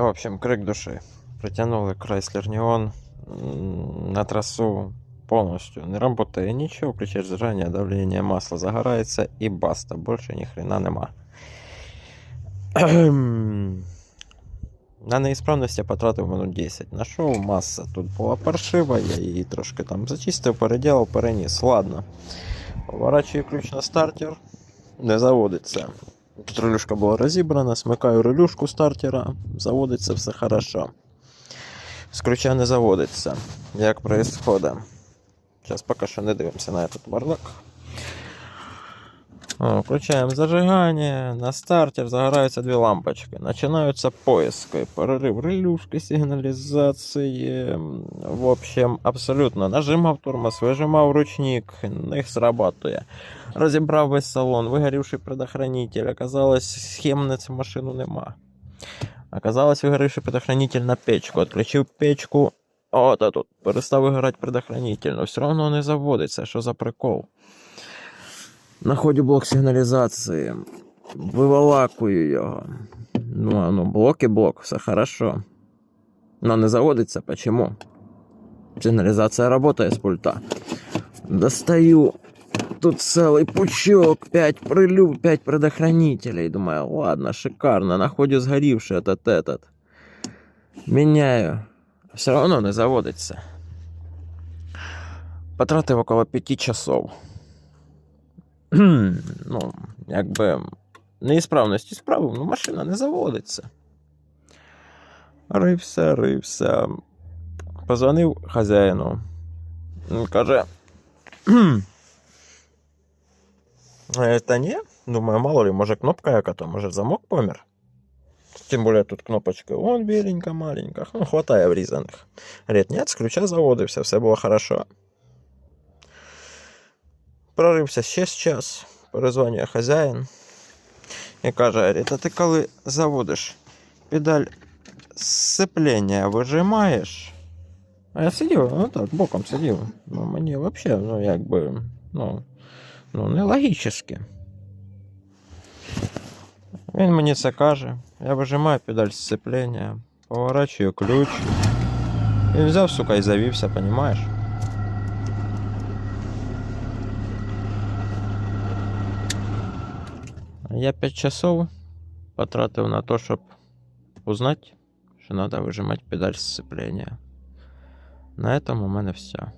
В общем, крик души. Притянули Chrysler Neon на трассу полностью. Не работає нічого, включаєш зажигання, давлення масла загорається і баста. Більше ні хрена нема. На неісправності я потратив минут 10. Нашов маса тут була паршива, я її трошки там зачистив, переділав, переніс. Ладно. Поворачую ключ на стартер, не заводиться. Релюшка була розібрана, смикаю релюшку стартера, заводиться все хорошо. З ключа не заводиться. Як происходить. Зараз поки що не дивимося на этот бардак. О, включаємо зажигання, на стартер загораються дві лампочки. Починаються поиски, перерив релюшки, сигналізації. В общем, абсолютно. Нажимав тормоз, вижимав ручник, не срабатує. Розібрав весь салон, вигорівший предохранитель. Оказалось, схем на цю машину нема. Оказалось, вигорівший предохранитель на печку. Отключив печку. От а тут перестав вигорати предохранитель, но все одно не заводиться. Що за прикол? Находю блок сигналізації. Виволакую його. Ну, а ну, блок і блок, все хорошо. Но не заводиться. Почему? Сигналізація работает з пульта. Достаю тут целый пучок, 5 прилюб, 5 предохранителей. Думаю, ладно, шикарно. Находю сгоревший этот этот. Меняю. Все равно не заводиться. Потратив около 5 часов. ну, якби неісправності справив, ну машина не заводиться. Рився, рився. Позвонив хазяїну. Він каже. «Е, Та ні, думаю, мало ли, може кнопка яка то, може замок помер. Тим більше тут кнопочка вон біленька, маленька, ну, хватає врізаних. Говорить, ні, з ключа заводився, все було хорошо. Прорився ще з час, перезвонює хазяїн і каже, говорить, а ти коли заводиш педаль сцеплення вижимаєш? А я сидів, ну так, боком сидів. Ну, мені взагалі, ну, якби, ну, ну, нелогічно. Він мені це каже. Я вижимаю педаль сцеплення, поворачую ключ. Він взяв, сука, і завівся, понімаєш? Я 5 часов потратив на то, щоб узнати, що треба вижимати педаль сцепления. На этом у мене все.